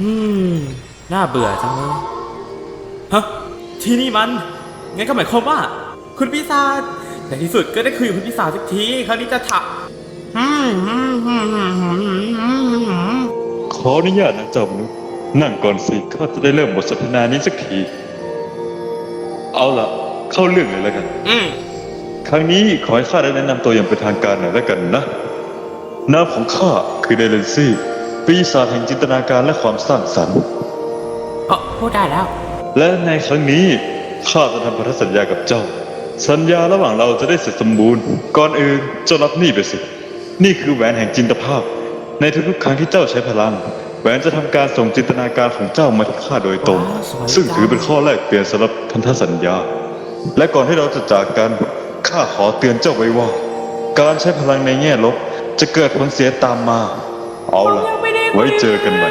อืม น่าเบื่อจังเลยฮะ ที่นี่มัน งั้นก็หมายความว่า คุณปีศาจในที่สุดก็ได้คุยกับคุณปีศาจสักทีคราวนี้จะถะขออนุญาตนะเจ้ามนุษย์นั่งก่อนสิข้าจะได้เริ่มบทสนทนานี้สักที เอาล่ะ เข้าเรื่องเลยแล้วกัน อืมครั้งนี้ขอให้ข้าได้แนะนำตัวอย่างเป็นทางการหน่อยแล้วกันนะนามของข้าคือเดเลนซี่ ปีศาจแห่งจินตนาการและความสร้างสรรค์ เออพูดได้แล้ว และในครั้งนี้ข้าจะทำพันธสัญญากับเจ้า สัญญาระหว่างเราจะได้เสร็จสมบูรณ์ ก่อนอื่นเจ้ารับนี่ไปสิ นี่คือแหวนแห่งจินตภาพ ในทุกๆครั้งที่เจ้าใช้พลัง แหวนจะทำการส่งจินตนาการของเจ้ามาที่ข้าโดยตรง ว้าวสวยจัง ซึ่งถือเป็นข้อแรกเปลี่ยนสำหรับพันธสัญญา และก่อนที่เราจะจากกันข้าขอเตือนเจ้าไว้ว่า การใช้พลังในแง่ลบจะเกิดผลเสียตามมา เอาล่ะไไว้เจอกันใหม่